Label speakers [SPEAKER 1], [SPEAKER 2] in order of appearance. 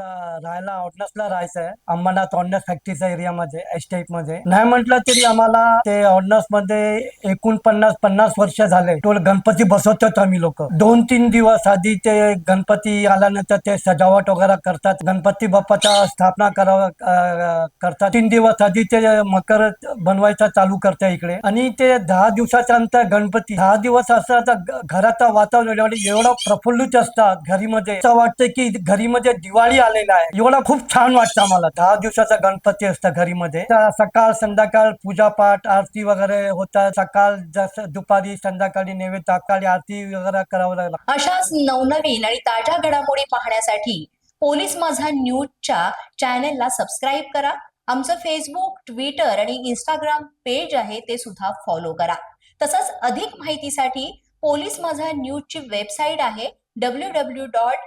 [SPEAKER 1] ela राहायला ऑर्डनसला राहायचं आहे अंबरनाथ ऑर्डनस फॅक्टरीच्या एरियामध्ये एस्टेटमध्ये नाही म्हटलं तरी आम्हाला ते ऑर्डनसमध्ये एकूण पन्नास पन्नास वर्ष झाले. टोल गणपती बसवतात आम्ही लोक. दोन तीन दिवस आधी ते गणपती आल्यानंतर ते सजावट वगैरे करतात. गणपती बाप्पाचा स्थापना करावं करतात. तीन दिवस आधी ते मकर बनवायचा चालू करते इकडे. आणि ते दहा दिवसाच्या नंतर गणपती. दहा दिवस असं आता घराचं वातावरण एवढं एवढं प्रफुल्लित असतात घरीमध्ये. असं वाटतं की घरीमध्ये दिवाळी आलेला आहे. एवढा खूप छान वाटतं आम्हाला. दहा दिवसाचा गणपती असतं घरीमध्ये. त्या सकाळ संध्याकाळ पूजापाठ आरती वगैरे होतात. सकाळ जसं दुपारी संध्याकाळी नैवेद्य सकाळी आरती वगैरे करावं लागलं.
[SPEAKER 2] अशाच नवनवीन आणि ताज्या घडामोडी पाहण्यासाठी पोलीस माझा न्यूजच्या चॅनेलला सबस्क्राईब करा. आमचं फेसबुक ट्विटर आणि इंस्टाग्राम पेज आहे ते सुद्धा फॉलो करा. तसंच अधिक माहितीसाठी पोलीस माझा न्यूजची वेबसाईट आहे W W dot